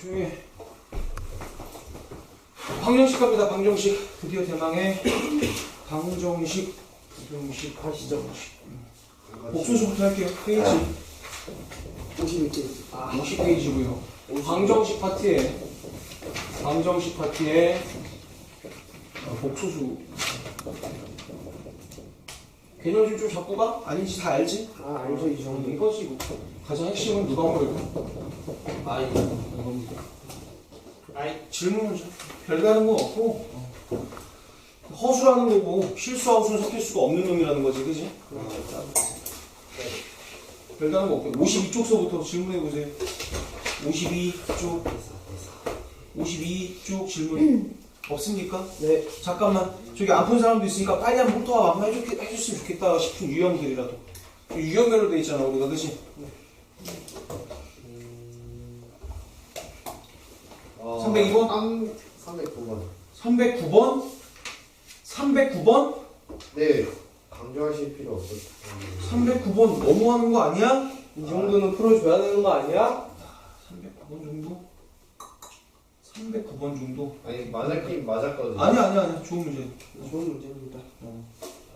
조용히 해. 방정식 갑니다. 방정식. 드디어 대망의 방정식. 방정식. 가시죠. 복수수부터 할게요. 페이지 52개. 아, 50페이지고요. 방정식 파트에 방정식 파트에 어, 복수수 개념 좀 잡고 가? 아닌지 다 알지? 아 알죠 이 정도 정도. 이거지 이거. 가장 핵심은 누가 모르고 아 이거. 이겁니다. 아이 질문은 좀 별다른 거 없고 어. 허수라는 거고 실수하고는 섞일 수가 없는 놈이라는 거지, 그지? 별다른 거 없고 52쪽서부터 질문해 보세요. 52쪽 52쪽 질문 없습니까? 네. 잠깐만 저기 안 푼 사람도 있으니까 빨리 한번 훑어와 한번 해줬, 해줬으면 좋겠다 싶은 유형들이라도 유형별로 돼 있잖아 우리가 그지? 어, 302번? 309번. 309번? 309번? 네. 강조하실 필요 없었. 309번 너무 하는 거 아니야? 이 정도는 풀어줘야 되는 거 아니야? 309번 정도? 309번 정도? 아니 맞았긴 맞았거든요. 아니야 아니야 아니야 좋은 문제 좋은 문제입니다.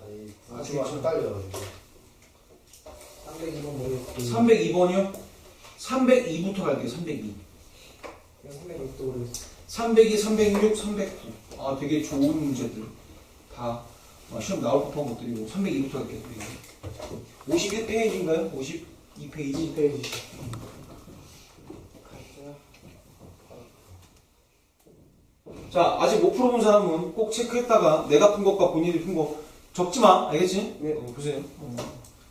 아니 아, 부수가 진짜. 헷갈려가지고. 302번 모르겠고. 302번이요? 302부터 갈게요 302 그냥 306도 모르겠어. 302, 306, 309. 아, 되게 좋은 문제들. 다 아, 시험 나올 법한 것들이고 302부터 할게요. 51페이지인가요? 52페이지. 2페이지. 자, 아직 못 풀어본 사람은 꼭 체크했다가 내가 푼 것과 본인이 푼 거 적지 마. 알겠지? 네. 어, 보세요.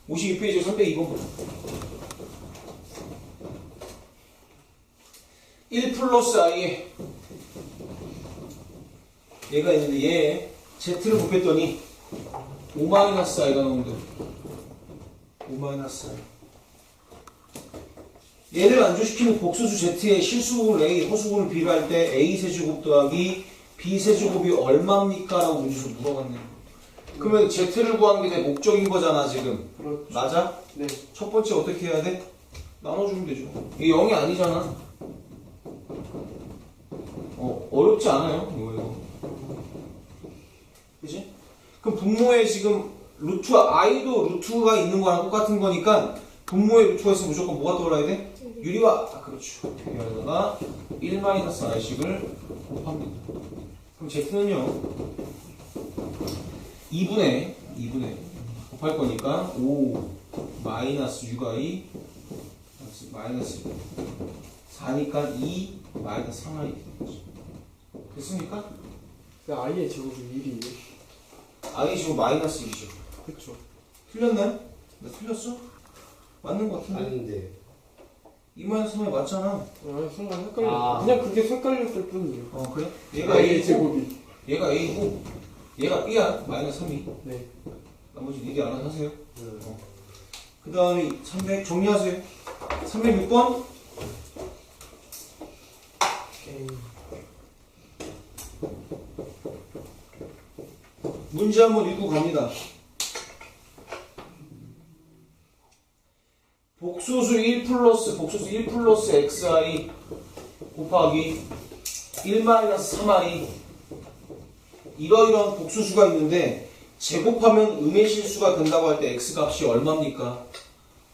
52페이지 302번. 1 플러스 i 얘가 있는데 얘 z를 곱했더니 5 마이너스 i가 나오는데 5 마이너스 i 얘를 안주시키는 복수수 z의 실수분을 a, 허수분을 b로 할 때 a 세제곱 더하기 b 세제곱이 얼마입니까? 라고 문제에서 물어봤네요 그러면 z를 구하는 게 내 목적인 거잖아 지금 그렇죠. 맞아? 네. 첫 번째 어떻게 해야 돼? 나눠주면 되죠. 이게 0이 아니잖아. 어, 어렵지 않아요. 이거. 그지? 그럼 분모에 지금 루트, i도 루트가 있는 거랑 똑같은 거니까 분모에 루트가 있으면 무조건 뭐가 떠올라야 돼? 유리화. 아, 그렇죠. 여기다가 1-i식을 곱합니다. 그럼 z는요, 2분의, 2분의, 곱할 거니까 5 마이너스 6i 마이너스 4니까 2 마이너스 3i 됐습니까? 근데 아이의 제곱이 1이에요. i 지금 마이너스 2죠 그렇죠. 틀렸나요? 나 틀렸어? 맞는 거 같은데 아닌데. 2 마이너스 3i 맞잖아 아 순간 헷갈려. 아. 그냥 그게 헷갈렸을 뿐이에요. 어 그래? 얘가 A고 제곱이. 얘가 A고 얘가 B야 마이너스 3이 네. 나머지 니들 알아서 하세요 네. 그 다음에 300 정리하세요 306번 에이. 문제 한번 읽고 갑니다. 복소수 1 플러스 복소수 1 플러스 xi 곱하기 1 마이너스 3i 이러이러한 복수수가 있는데 제곱하면 음의 실수가 된다고 할 때 x 값이 얼마입니까?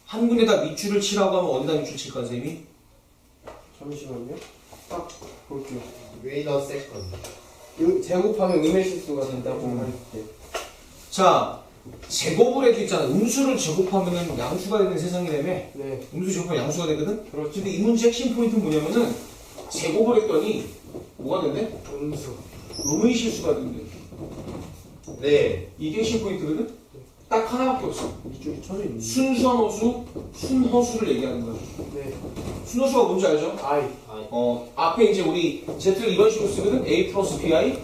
한 군데다 밑줄을 치라고 하면 어디다 밑줄 칠까 선생님이? 잠시만요. 딱 볼게요. 웨이더 세컨. 음, 제곱하면 음의 실수가 된다고 음. 할 때. 자 제곱을 해도 있잖아 음수를 제곱하면 양수가 되는 세상이라며 네. 음수 제곱하면 양수가 되거든? 그렇죠. 근데 이 문제 핵심 포인트는 뭐냐면은 제곱을 했더니 뭐가 된대? 음수. 로그인 실수가 된대. 네. 이게 핵심 포인트거든? 딱 하나밖에 없어. 밑줄이 쳐져 있는. 순수한 허수, 순허수를 얘기하는 거야. 네. 순허수가 뭔지 알죠? 아니. 어, 앞에 이제 우리 Z를 이런 식으로 쓰거든? A 플러스 BI.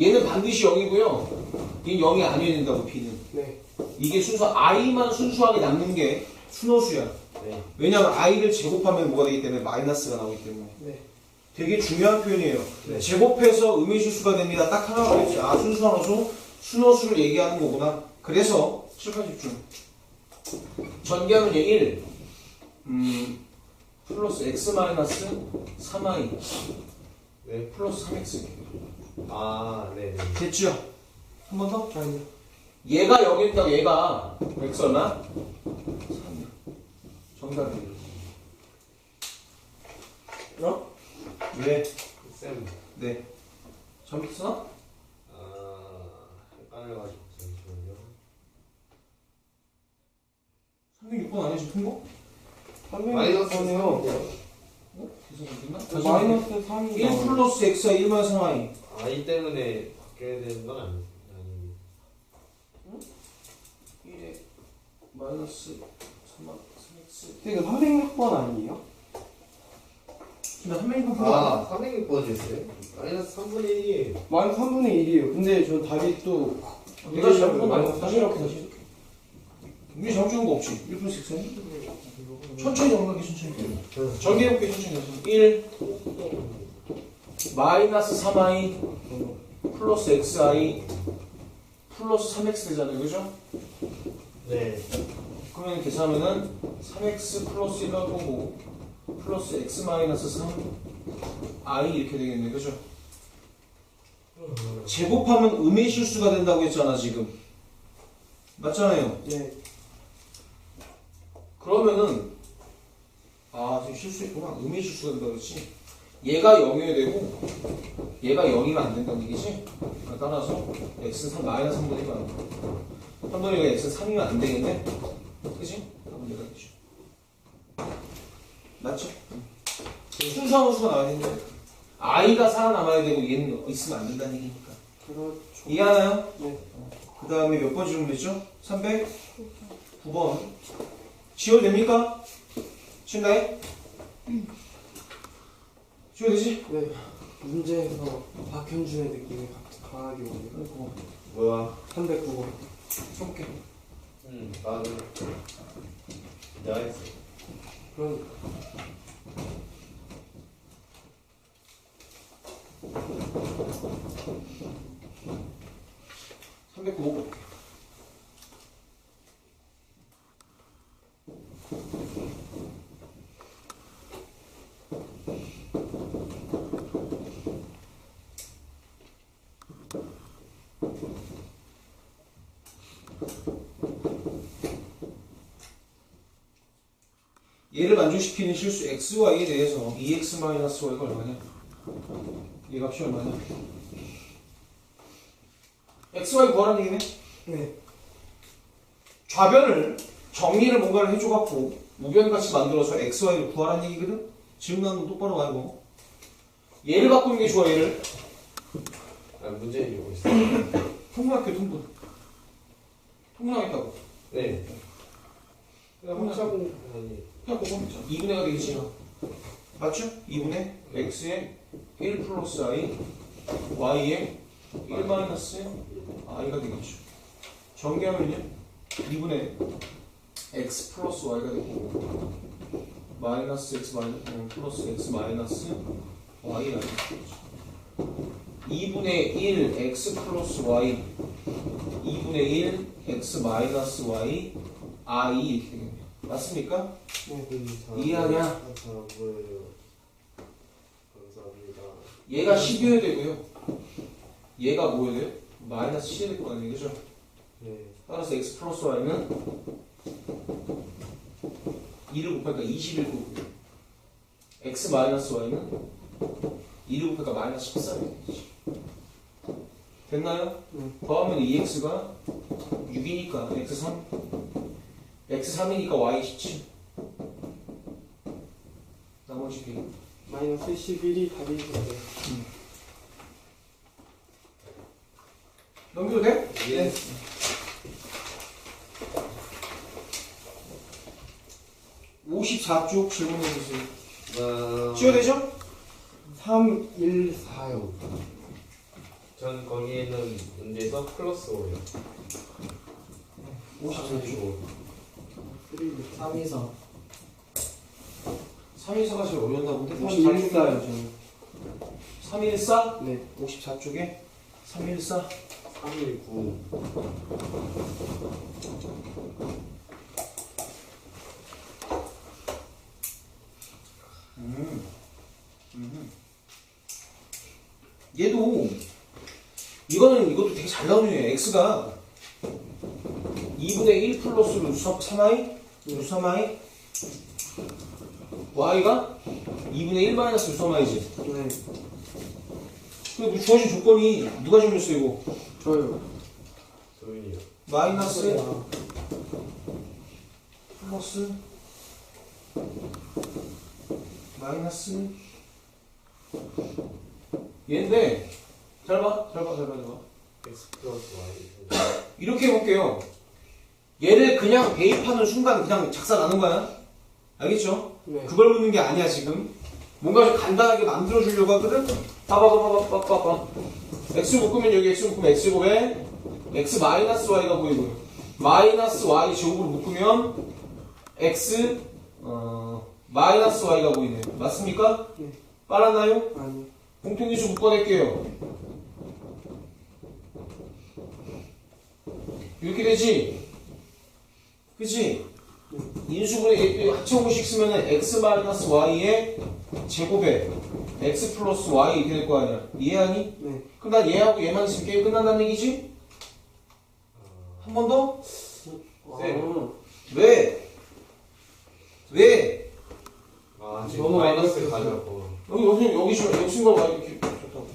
얘는 반드시 0이고요. 얘는 0이 아니어야 된다고, B는. 네. 이게 순수, I만 순수하게 남는 게 순허수야. 네. 왜냐면 I를 제곱하면 뭐가 되기 때문에 마이너스가 나오기 때문에. 네. 되게 중요한 표현이에요. 네. 제곱해서 음의 실수가 됩니다. 딱 하나가 있지. 아, 순수한 어수, 순어수를 얘기하는 거구나. 그래서, 실판 집중. 전개하면 1. 음, 플러스 x 마이너스 3i 네. 플러스 3x 아, 네. 네. 됐죠? 한 번 더? 아니요. 얘가 여기 있다고 얘가 x 얼마? 3이요 정답이에요 어? 왜? 쌤. 네 잘못했어? 아, 헷갈려가지고 잠시만요. 306번 아니야 지금 통보? 마이너스 300이네요. 어? 계산 안 됐나? 마이너스 3이 1 플러스 x가 1 마이너스 3i 아, 이 때문에 바뀌어야 되는 건 아니, 아니. 1에 마이너스 3, 3x 이거 306번 아니에요? 통보 안 아, 306번이었어요? 마이너스 3분의 1이에요. 마이너스 3분의 1이에요. 근데 전 답이 또 내가 잘못 본 마이너스 다시 이렇게 다시 잘못 적은 거 없지 1 플러스 x는 천천히 정리하게 천천히 전개해볼게 천천히 1 마이너스 3i 플러스 xi 플러스 3x 되잖아요 그죠? 네. 그러면 계산하면은 3x 플러스 1가 거고 플러스 x 마이너스 3i 이렇게 되겠네 그죠? 제곱하면 음의 실수가 된다고 했잖아 지금 맞잖아요 네. 그러면은 아 지금 실수했구나 음의 실수가 된다고 했지 얘가 0이어야 되고 얘가 0이면 안 된다는 얘기지 그러니까 따라서 x는 3 마이너스 3분의 1가 3분의 1가 x는 3이면 안 되겠네 그지? 그럼 내가 되죠 맞죠? 순수한 수가 나와야 되는데 i가 살아남아야 되고 얘는 있으면 안 된다는 얘기니까 그렇죠. 이해하나요? 네. 그 다음에 몇 번 질문했죠? 309번. 지워도 됩니까? 지운다해? 지워도 되지? 네. 문제에서 박현준의 느낌이 가- 강하게 오네요. 그리고 뭐야? 309번. 써볼게. 음, 나는. 내가 했어. 그럼 309번 볼게. 얘를 만족시키는 실수 xy에 대해서 2x-y가 얼마냐? 얘 값이 얼마냐? xy 구하라는 얘기네? 네. 좌변을 정리를 뭔가를 해줘갖고 우변같이 만들어서 xy를 구하라는 얘기거든? 지금 나는 똑바로 가고 얘를 바꾸는 게 좋아 얘를 아, 문제 이고 있어. 통분할게 통분 통분하겠다고 네. 그냥 확장, 아니. 그냥 그거 2분의가 되겠지 맞죠? 2분의 x에 1 플러스 i y에 1 마이너스 i가 되겠죠. 전개하면요 2분의 x 플러스 y가 되고 마이너스 x 마이너스 어, 플러스 x 마이너스 y가 되겠죠. 2분의 1 x 플러스 y 2분의 1 x 마이너스 y i 이렇게 되겠네요 맞습니까? 네. 이해하냐? 잘 보여요. 감사합니다. 얘가 10이어야 되고요. 얘가 뭐여야 돼요? 마이너스 10이 될거 아니에요, 그죠? 네. 따라서 x 플러스 y는 2를 곱하니까 21 거고요. x 마이너스 y는 2를 곱하니까 마이너스 14이 되겠지. 됐나요? 네. 더하면 2x가 6이니까 x3 x3이니까 y 17 나머지 게 마이너스 11이 답이 되네. 넘겨도 돼? 예. 네. 54쪽 질문해 주세요. 어, 지워되죠? 3, 1, 4요. 전 거기에는 문제에서 플러스 5요. 54쪽. 3, 2, 4. 314가 제일 어려웠나 본데? 3, 1, 4요, 저는. 314? 네. 54쪽에 314. 319. 음. 음. 얘도 이거는 이것도 되게 잘 나오네요. x가 2분의 1 플러스 루트 3i 3i y가 2분의 1 마이너스 3i지. 네. 근데 뭐 주어진 조건이 누가 정했어 이거? 저요. 소윤이요. 마이너스 아, 플러스 마이너스 얘인데 잘 봐, 잘 봐, 잘 봐, 잘 봐. x 플러스 y. 이렇게 해볼게요. 얘를 그냥 대입하는 순간 그냥 작사 나는 거야. 알겠죠? 네. 그걸 묻는 게 아니야 지금. 뭔가 좀 간단하게 만들어 주려고 하거든. 봐봐봐봐봐봐봐. x 묶으면 여기 x 묶으면 x 곱에 x 마이너스 y가 보이고요. 마이너스 y 제곱으로 묶으면 x 어, 마이너스 y가 보이네요. 맞습니까? 네. 빨았나요? 아니. 공통인수 묶어낼게요. 이렇게 되지? 그치? 인수분해 합체공식 쓰면 은 x 마이너스 y의 제곱에 x 플러스 y 이렇게 될 거 아니야. 이해하니? 네. 그럼 난 얘하고 얘만 있으면 게임 끝난다는 얘기지? 한 번 더? 네. 아, 왜? 왜? 아 너무 마이너스 가져고. 여기 여기 여기 지금 여기 거 y 이렇게 좋다고.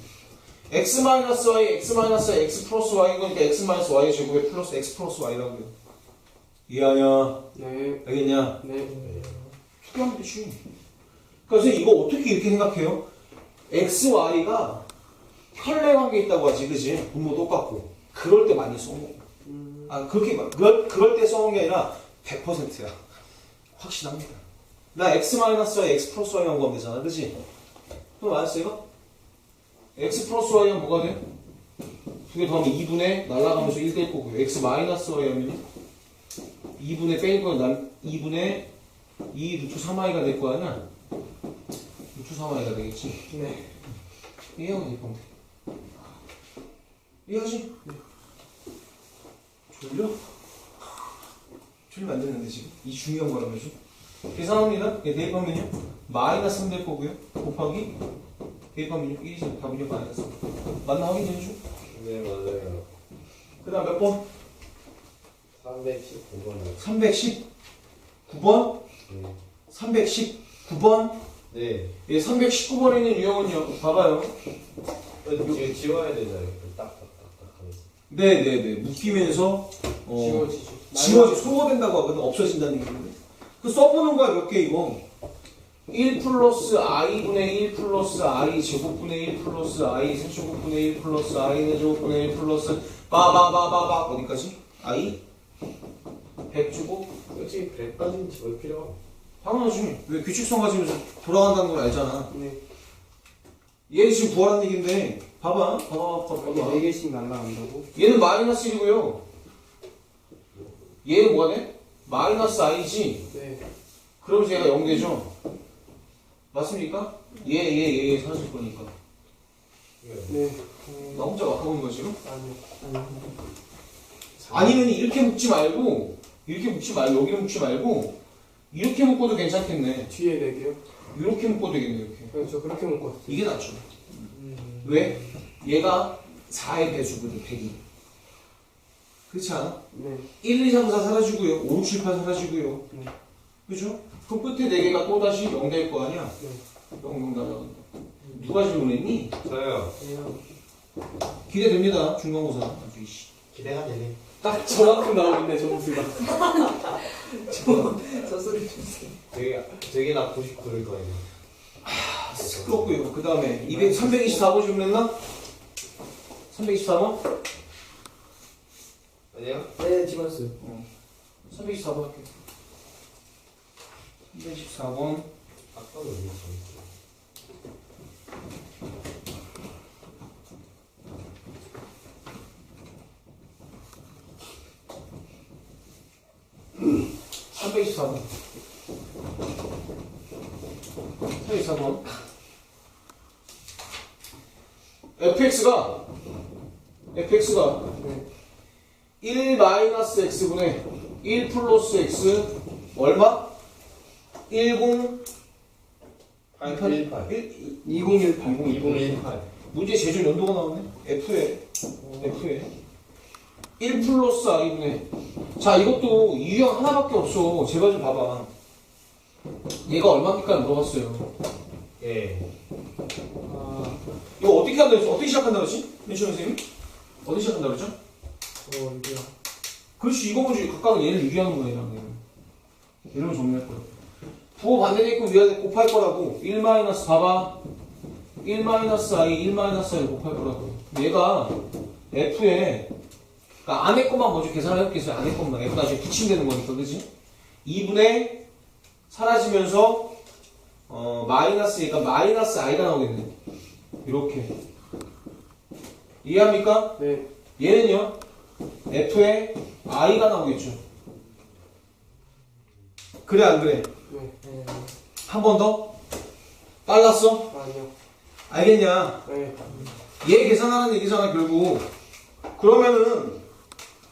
x 마이너스 y, x 마이너스 x 플러스 y 그러니까 x 마이너스 y 제곱에 플러스 x 플러스 y라고요. 이해하냐? 네. 알겠냐? 네. 어떻게 하면 되지? 그래서 이거 어떻게 이렇게 생각해요? x, y가 혈내 관계 있다고 하지, 그지? 분모 똑같고. 그럴 때 많이 써먹어. 음, 아, 그렇게, 막- 그럴, 그럴 때 써먹은 게 아니라 100%야. 확실합니다. 나 x 마이너스 y, x 플러스 y 한 거면 되잖아, 그지? 그럼 알았어, 이거? x 플러스 y 하면 뭐가 돼? 두 개 더하면 2분의 날라가면서 1될 거고요. x 마이너스 y 하면 2분의 뺄 거야. 난 2분의 2 루트 3i가 될 거 아니야? 루트 3i가 되겠지? 네. 이해하고 되면 돼. 이해하지? 네. 졸려? 졸리면 안 되는데 지금? 이 중요한 거라면서? 계산합니다. 얘 대입하면요? 마이너스 3 될 거고요. 곱하기 대입하면요? 1이죠. 답은요? 마이너스 3. 맞나 확인해줘. 네 맞아요. 그 다음 몇 번? 319번이요. 319번? 네. 319번? 네. 예, 319번에 있는 유형은요. 봐봐요. 어, 지금 지워야 되잖아요. 딱딱딱딱 하면서. 네네네. 묶이면서 어, 지워지죠. 지워지 소모된다고 하거든. 없어진다는 얘기인데. 그 써보는 거야 몇 개 이거. 1 플러스 i분의 1 플러스 i 제곱분의 1 플러스 i 세제곱분의 1 플러스 i 내제곱분의 1 플러스 빠바바바바 어디까지? i 100제곱? 솔직히 100까지는 지울 필요가 없어. 당연하지. 왜 규칙성 가지면서 돌아간다는 걸 알잖아. 네. 얘 지금 구하라는 얘기인데 봐봐. 봐봐 봐봐 이게 봐봐. 네 개씩 날라간다고? 얘는 마이너스 1이고요. 얘는 뭐가 돼? 마이너스 i지. 네. 그러면서 얘가 0 되죠? 맞습니까? 얘, 얘, 얘 사라질 거니까. 네. 네. 나 혼자 막 하고 있는 거 지금? 아니요. 아니요. 아니면 이렇게 묶지 말고, 이렇게 묶지 말고, 여기를 묶지 말고, 이렇게 묶어도 괜찮겠네. 뒤에 네 개요? 이렇게 묶어도 되겠네, 이렇게. 네, 저 그렇게 묶었어요. 이게 낫죠. 음. 왜? 얘가 4의 배수거든, 100이. 그렇지 않아? 네. 1, 2, 3, 4 사라지고요. 5, 6, 7, 8 사라지고요. 네. 그죠? 그럼 끝에 4개가 또다시 0 될 거 아니야? 네. 0, 0 날아간다. 누가 질문했니? 저요. 그냥 기대됩니다. 중간고사. 기대가 되네. 딱 저만큼 나오는데 점수가. 저 소리 주세요. 되게 되게 나 99를 더해요. 시끄럽고요. 그 다음에 200, 324번 질문했나? 324번? 아니요? 네, 집었어요. 324번 할게요. 324번. 아까도 여기 있었는데. 음. 324번. 324번. fx가, fx가 네. 1 마이너스 x분의 1 플러스 x 얼마? 10 1818 2018 2018 문제 제조 연도가 나오네. F에 F에 1 플러스 i분의 자 이것도 유형 하나밖에 없어. 제발 좀 봐봐. 얘가 얼마입니까 물어봤어요. 예 아, 이거 어떻게 한다 그랬지? 어떻게 시작한다 그랬지? 민철 선생님? 어떻게 시작한다 그랬죠? 어 이거야 그렇지 이거 먼저 각각은 얘를 유리하는 거야 얘랑 얘는. 이러면 정리할 거야. 부호 반대돼 있고 위아래 곱할 거라고 1 마이너스 봐봐 1 마이너스 i 1 마이너스 i를 곱할 거라고 얘가 f에 그러니까 안에 것만 먼저 계산을 해볼게요 안에 것만 f 나중에 붙이면 되는 거니까 그지 2분의 사라지면서 어 마이너스 얘가 마이너스 i가 나오겠네 이렇게 이해합니까? 네 얘는요 f에 i가 나오겠죠 그래 안 그래? 네. 한 번 더? 빨랐어? 아니요 알겠냐? 네 얘 계산하는 얘기잖아 결국 그러면은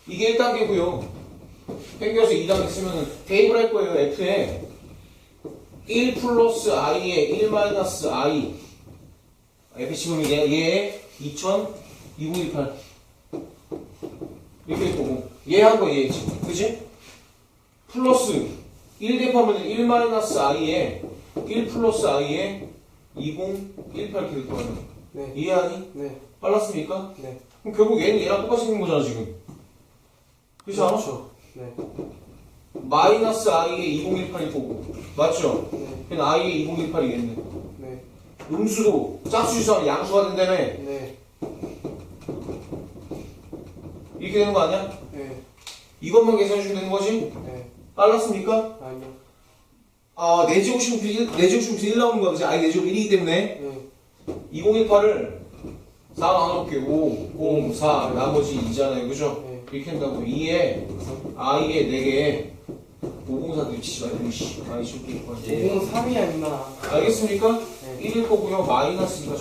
이게 1단계고요 땡겨서 2단계 쓰면은 대입을 할 거예요 f에 1 플러스 i에 1 마이너스 i f 지금 얘, 얘 2000, 2018 이렇게 될 거고 얘한 거 얘 지금 그지? 플러스 1 대입하면 1 마이너스 i에 1 플러스 i에 2018 이렇게 될 거예요 네. 이해하니? 네. 빨랐습니까? 네. 그럼 결국 얘는 얘랑 똑같이 있는 거잖아 지금 그렇지 않아? 그렇죠. 네. 마이너스 i에 2018일 거고 맞죠? 네. 그럼 i에 2018이겠네 네. 음수도 짝수 유사하면 양수가 된다며 네. 이렇게 되는 거 아니야? 네. 이것만 계산해주면 되는 거지? 네. 빨랐습니까? 아니요. 아 내제곱시면 1, 내제곱시면 1 나오는 거야 그지? i 내제곱 1이기 때문에 네. 2018을 4 나눠볼게 5, 0, 4 나머지 2잖아요 그죠? 네. 이렇게 한다고 2에 i에 4개에 504 넣치지 말고 씨 아이 좀 503이 아니나. 알겠습니까? 네. 1일 거고요 마이너스 2가